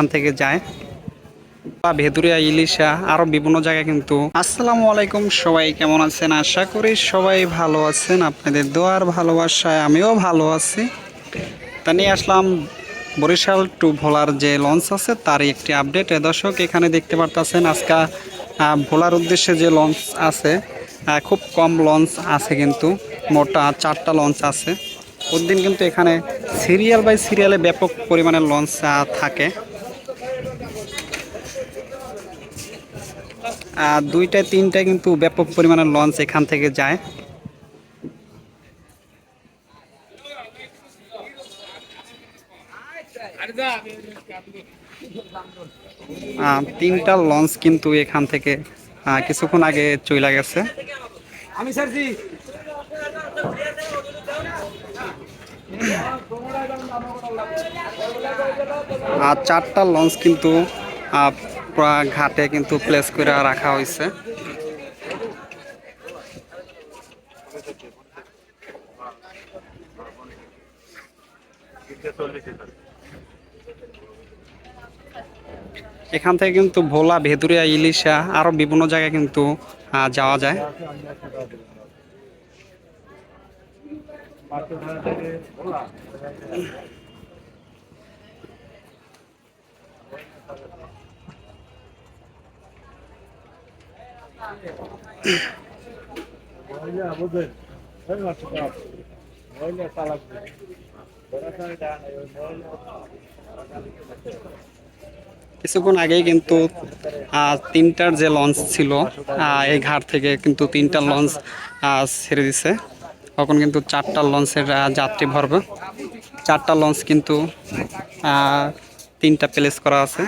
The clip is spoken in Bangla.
এখান থেকে যায়। বা ভেদুরিয়া ইলিশা আরও বিভিন্ন জায়গায় কিন্তু। আসসালামু আলাইকুম, সবাই কেমন আছেন? আশা করি সবাই ভালো আছেন। আপনাদের দোয়ার ভালোবাসায় আমিও ভালো আছি। তা নিয়ে আসলাম বরিশাল টু ভোলার যে লঞ্চ আছে, তারই একটি আপডেট। দর্শক, এখানে দেখতে পারতেছেন আজকে ভোলার উদ্দেশ্যে যে লঞ্চ আছে খুব কম লঞ্চ আছে কিন্তু, মোটা চারটা লঞ্চ আছে। প্রতিদিন কিন্তু এখানে সিরিয়াল বাই সিরিয়ালে ব্যাপক পরিমাণে লঞ্চ থাকে। আর দুইটা তিনটা কিন্তু ব্যাপক পরিমাণে লঞ্চ এখান থেকে যায়। তিনটা লঞ্চ কিন্তু এখান থেকে কিছুক্ষণ আগে চলে গেছে। আমি স্যারজি আর চারটা লঞ্চ কিন্তু ঘাটে কিন্তু প্লেস করে রাখা হয়েছে। এখান থেকে কিন্তু ভোলা, ভেদুরিয়া, ইলিশা আরও বিভিন্ন জায়গায় কিন্তু যাওয়া যায়। কিছুক্ষণ আগেই কিন্তু তিনটার যে লঞ্চ ছিল এই ঘাট থেকে কিন্তু তিনটা লঞ্চ ছেড়ে দিছে। তখন কিন্তু চারটা লঞ্চের যাত্রী ভরবে। চারটা লঞ্চ কিন্তু তিনটা প্লেস করা আছে।